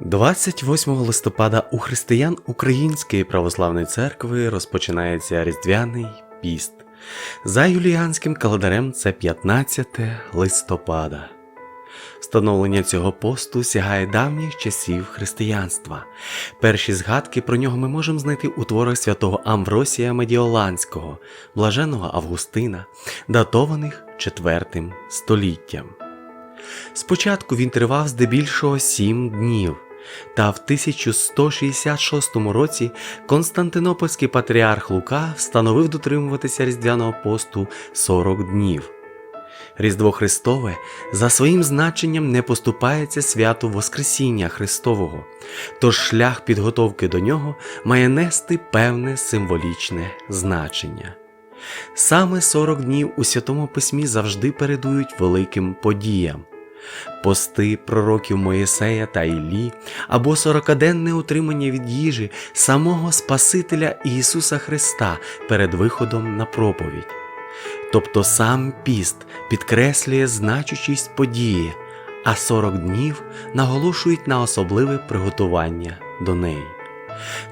28 листопада у християн Української православної церкви розпочинається Різдвяний піст. За юліанським календарем це 15 листопада. Встановлення цього посту сягає давніх часів християнства. Перші згадки про нього ми можемо знайти у творах святого Амвросія Медіоланського, блаженого Августина, датованих IV століттям. Спочатку він тривав здебільшого сім днів, та в 1166 році Константинопольський патріарх Лука встановив дотримуватися різдвяного посту 40 днів. Різдво Христове за своїм значенням не поступається святу Воскресіння Христового, тож шлях підготовки до нього має нести певне символічне значення. Саме 40 днів у Святому Письмі завжди передують великим подіям. Пости пророків Моїсея та Іллі або сорокаденне утримання від їжі самого Спасителя Ісуса Христа перед виходом на проповідь. Тобто сам піст підкреслює значущість події, а 40 днів наголошують на особливе приготування до неї.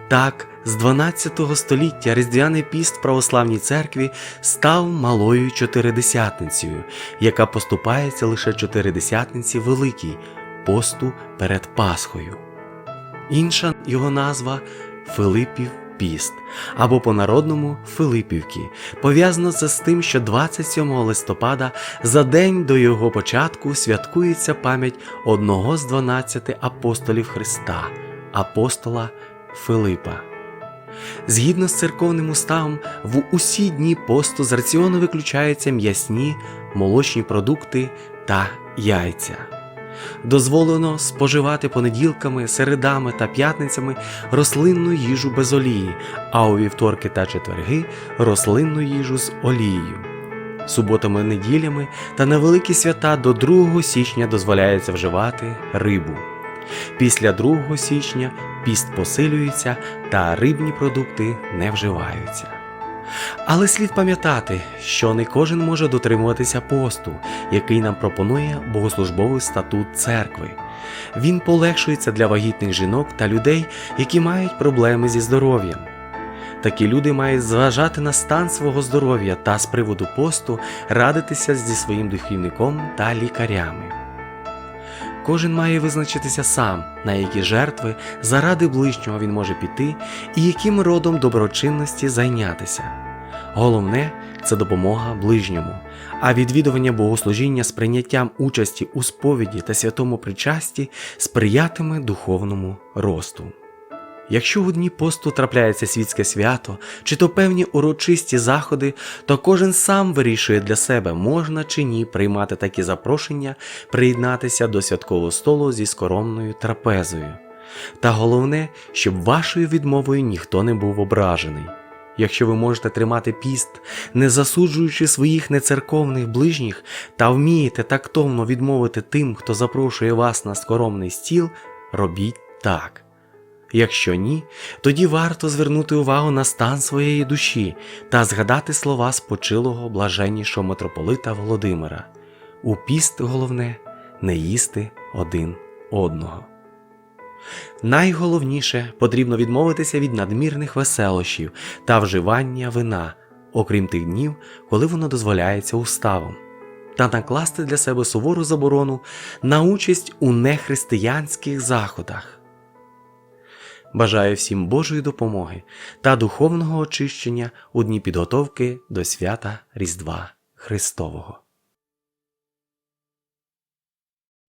Так, з 12 століття Різдвяний піст в православній церкві став малою чотиридесятницею, яка поступається лише чотиридесятниці Великій посту перед Пасхою. Інша його назва Филипів піст або по-народному Филипівки. Пов'язано це з тим, що 27 листопада за день до його початку святкується пам'ять одного з 12 апостолів Христа, апостола Филипа. Згідно з церковним уставом, в усі дні посту з раціону виключаються м'ясні, молочні продукти та яйця. Дозволено споживати понеділками, середами та п'ятницями рослинну їжу без олії, а у вівторки та четверги рослинну їжу з олією. Суботами, неділями та на великі свята до 2 січня дозволяється вживати рибу. Після 2 січня піст посилюється та рибні продукти не вживаються. Але слід пам'ятати, що не кожен може дотримуватися посту, який нам пропонує богослужбовий статут церкви. Він полегшується для вагітних жінок та людей, які мають проблеми зі здоров'ям. Такі люди мають зважати на стан свого здоров'я та з приводу посту радитися зі своїм духівником та лікарями. Кожен має визначитися сам, на які жертви заради ближнього він може піти і яким родом доброчинності зайнятися. Головне це допомога ближньому, а відвідування богослужіння з прийняттям участі у сповіді та святому причасті сприятиме духовному росту. Якщо у дні посту трапляється світське свято чи то певні урочисті заходи, то кожен сам вирішує для себе, можна чи ні приймати такі запрошення, приєднатися до святкового столу зі скоромною трапезою. Та головне, щоб вашою відмовою ніхто не був ображений. Якщо ви можете тримати піст, не засуджуючи своїх нецерковних ближніх, та вмієте тактовно відмовити тим, хто запрошує вас на скоромний стіл, робіть так. Якщо ні, тоді варто звернути увагу на стан своєї душі та згадати слова спочилого блаженнішого митрополита Володимира у піст головне не їсти один одного. Найголовніше потрібно відмовитися від надмірних веселощів та вживання вина, окрім тих днів, коли воно дозволяється уставом, та накласти для себе сувору заборону на участь у нехристиянських заходах. Бажаю всім Божої допомоги та духовного очищення у дні підготовки до свята Різдва Христового.